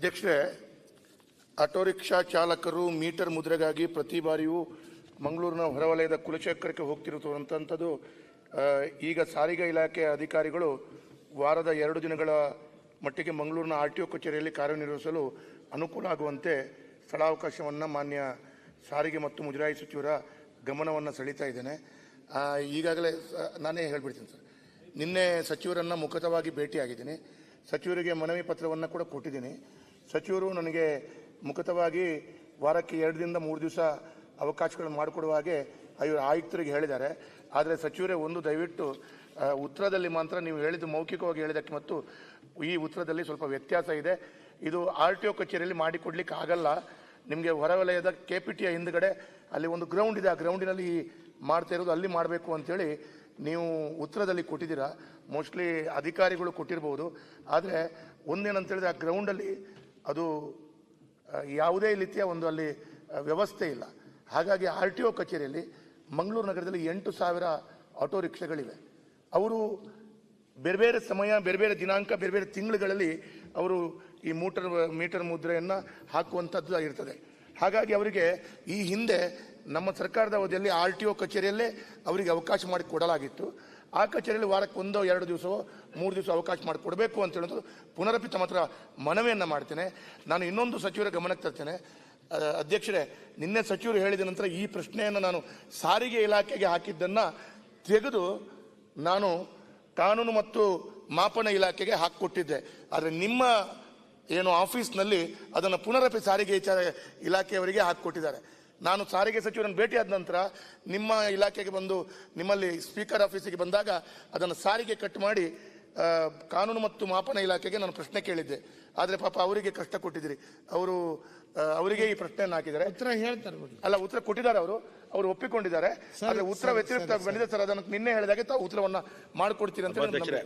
ಅಧ್ಯಕ್ಷರೇ, auto rickshaw ಚಾಲಕರು meter ಮುದ್ರೆಗಾಗಿ ಪ್ರತಿ ಬಾರಿಯೂ ಮಂಗಳೂರಿನ ಹೊರವಲಯದ ಕುಲಚಕ್ರಕ್ಕೆ ಹೋಗ್ತಿರುವಂಥದ್ದು ಈಗ ಸಾರಿಗೆ ಇಲಾಖೆ ಅಧಿಕಾರಿಗಳು ವಾರದ ಎರಡು ದಿನಗಳ ಮಟ್ಟಿಗೆ ಮಂಗಳೂರಿನ ಆರ್ ಟಿ ಒ ಕಚೇರಿಯಲ್ಲಿ ಕಾರ್ಯನಿರ್ವಹಿಸಲು ಅನುಕೂಲ ಆಗುವಂತೆ ಸ್ಥಳಾವಕಾಶವನ್ನು ಮಾನ್ಯ ಸಾರಿಗೆ ಮತ್ತು ಮುಜರಾಯಿ ಸಚಿವರ ಗಮನವನ್ನು ಸೆಳೀತಾ ಇದ್ದೇನೆ. ಈಗಾಗಲೇ ನಾನೇ ಹೇಳ್ಬಿಡ್ತೀನಿ ಸರ್. ನಿನ್ನೆ ಸಚಿವರನ್ನು ಮುಖತವಾಗಿ ಭೇಟಿಯಾಗಿದ್ದೀನಿ. ಸಚಿವರಿಗೆ ಮನವಿ ಪತ್ರವನ್ನು ಕೂಡ ಕೊಟ್ಟಿದ್ದೀನಿ. ಸಚಿವರು ನನಗೆ ಮುಖತವಾಗಿ ವಾರಕ್ಕೆ ಎರಡರಿಂದ ಮೂರು ದಿವಸ ಅವಕಾಶಗಳನ್ನು ಮಾಡಿಕೊಡುವ ಹಾಗೆ ಇವರು ಆಯುಕ್ತರಿಗೆ ಹೇಳಿದ್ದಾರೆ. ಆದರೆ ಸಚಿವರೇ, ಒಂದು ದಯವಿಟ್ಟು ಉತ್ತರದಲ್ಲಿ ಮಾತ್ರ ನೀವು ಹೇಳಿದ್ದು ಮೌಖಿಕವಾಗಿ ಹೇಳಿದ್ದಕ್ಕೆ ಮತ್ತು ಈ ಉತ್ತರದಲ್ಲಿ ಸ್ವಲ್ಪ ವ್ಯತ್ಯಾಸ ಇದೆ. ಇದು ಆರ್ ಟಿ ಒ ಕಚೇರಿಯಲ್ಲಿ ಮಾಡಿಕೊಡ್ಲಿಕ್ಕೆ ಆಗಲ್ಲ. ನಿಮಗೆ ಹೊರವಲಯದ ಕೆ ಪಿ ಟಿಯ ಹಿಂದ್ಗಡೆ ಅಲ್ಲಿ ಒಂದು ಗ್ರೌಂಡ್ ಇದೆ. ಆ ಗ್ರೌಂಡಿನಲ್ಲಿ ಮಾಡ್ತಾ ಇರೋದು ಅಲ್ಲಿ ಮಾಡಬೇಕು ಅಂತೇಳಿ ನೀವು ಉತ್ತರದಲ್ಲಿ ಕೊಟ್ಟಿದ್ದೀರಾ. ಮೋಸ್ಟ್ಲಿ ಅಧಿಕಾರಿಗಳು ಕೊಟ್ಟಿರ್ಬೋದು. ಆದರೆ ಒಂದೇನಂತೇಳಿದ್ರೆ ಆ ಗ್ರೌಂಡಲ್ಲಿ ಅದು ಯಾವುದೇ ರೀತಿಯ ಒಂದು ಅಲ್ಲಿ ವ್ಯವಸ್ಥೆ ಇಲ್ಲ. ಹಾಗಾಗಿ ಆರ್ ಟಿ ಒ ಕಚೇರಿಯಲ್ಲಿ ಮಂಗಳೂರು ನಗರದಲ್ಲಿ ಎಂಟು ಸಾವಿರ ಆಟೋ ರಿಕ್ಷಾಗಳಿವೆ. ಅವರು ಬೇರೆ ಬೇರೆ ಸಮಯ, ಬೇರೆ ಬೇರೆ ದಿನಾಂಕ, ಬೇರೆ ಬೇರೆ ತಿಂಗಳುಗಳಲ್ಲಿ ಅವರು ಈ ಮೋಟರ್, ಮೀಟರ್ ಮುದ್ರೆಯನ್ನು ಹಾಕುವಂಥದ್ದು ಇರ್ತದೆ ಹಾಗಾಗಿ ಅವರಿಗೆ ಈ ಹಿಂದೆ ನಮ್ಮ ಸರ್ಕಾರದ ಅವಧಿಯಲ್ಲಿ ಆರ್ ಟಿ ಒ ಕಚೇರಿಯಲ್ಲೇ ಅವರಿಗೆ ಅವಕಾಶ ಮಾಡಿ ಕೊಡಲಾಗಿತ್ತು ಆ ಕಚೇರಿಯಲ್ಲಿ ವಾರಕ್ಕೆ ಒಂದೋ ಎರಡು ದಿವಸವೋ ಮೂರು ದಿವಸ ಅವಕಾಶ ಮಾಡಿಕೊಡಬೇಕು ಅಂತ ಹೇಳೋದು ಪುನರಪಿ ತಮ್ಮ ಹತ್ರ ಮನವಿಯನ್ನು ಮಾಡ್ತೇನೆ. ನಾನು ಇನ್ನೊಂದು ಸಚಿವರ ಗಮನಕ್ಕೆ ತರ್ತೇನೆ. ಅಧ್ಯಕ್ಷರೇ, ನಿನ್ನೆ ಸಚಿವರು ಹೇಳಿದ ನಂತರ ಈ ಪ್ರಶ್ನೆಯನ್ನು ನಾನು ಸಾರಿಗೆ ಇಲಾಖೆಗೆ ಹಾಕಿದ್ದನ್ನು ತೆಗೆದು ನಾನು ಕಾನೂನು ಮತ್ತು ಮಾಪನ ಇಲಾಖೆಗೆ ಹಾಕಿಕೊಟ್ಟಿದ್ದೆ. ಆದರೆ ನಿಮ್ಮ ಏನು ಆಫೀಸ್ನಲ್ಲಿ ಅದನ್ನು ಪುನರಪಿ ಸಾರಿಗೆ ಇಲಾಖೆಯವರಿಗೆ ಹಾಕಿಕೊಟ್ಟಿದ್ದಾರೆ. ನಾನು ಸಾರಿಗೆ ಸಚಿವರನ್ನು ಭೇಟಿಯಾದ ನಂತರ ನಿಮ್ಮ ಇಲಾಖೆಗೆ ಬಂದು ನಿಮ್ಮಲ್ಲಿ ಸ್ಪೀಕರ್ ಆಫೀಸಿಗೆ ಬಂದಾಗ ಅದನ್ನು ಸಾರಿಗೆ ಕಟ್ ಮಾಡಿ ಕಾನೂನು ಮತ್ತು ಮಾಪನ ಇಲಾಖೆಗೆ ನಾನು ಪ್ರಶ್ನೆ ಕೇಳಿದ್ದೆ. ಆದರೆ ಪಾಪ ಅವರಿಗೆ ಕಷ್ಟ ಕೊಟ್ಟಿದ್ದೀರಿ. ಅವರು ಅವರಿಗೆ ಈ ಪ್ರಶ್ನೆಯನ್ನು ಹಾಕಿದ್ದಾರೆ. ಉತ್ತರ ಹೇಳ್ತಾರೆ ಬಿಡಿ ಅಲ್ಲ ಉತ್ತರ ಕೊಟ್ಟಿದ್ದಾರೆ ಅವರು. ಅವರು ಒಪ್ಪಿಕೊಂಡಿದ್ದಾರೆ. ಆದರೆ ಉತ್ತರ ವ್ಯತಿರಿಕ್ತ ಬಂದಿದೆ ಸರ್. ಅದನ್ನು ನಿನ್ನೆ ಹೇಳಿದಾಗ ತಾವು ಉತ್ತರವನ್ನ ಮಾಡಿಕೊಡ್ತೀರಿ ಅಂತ ನಂಬಿಕೆ.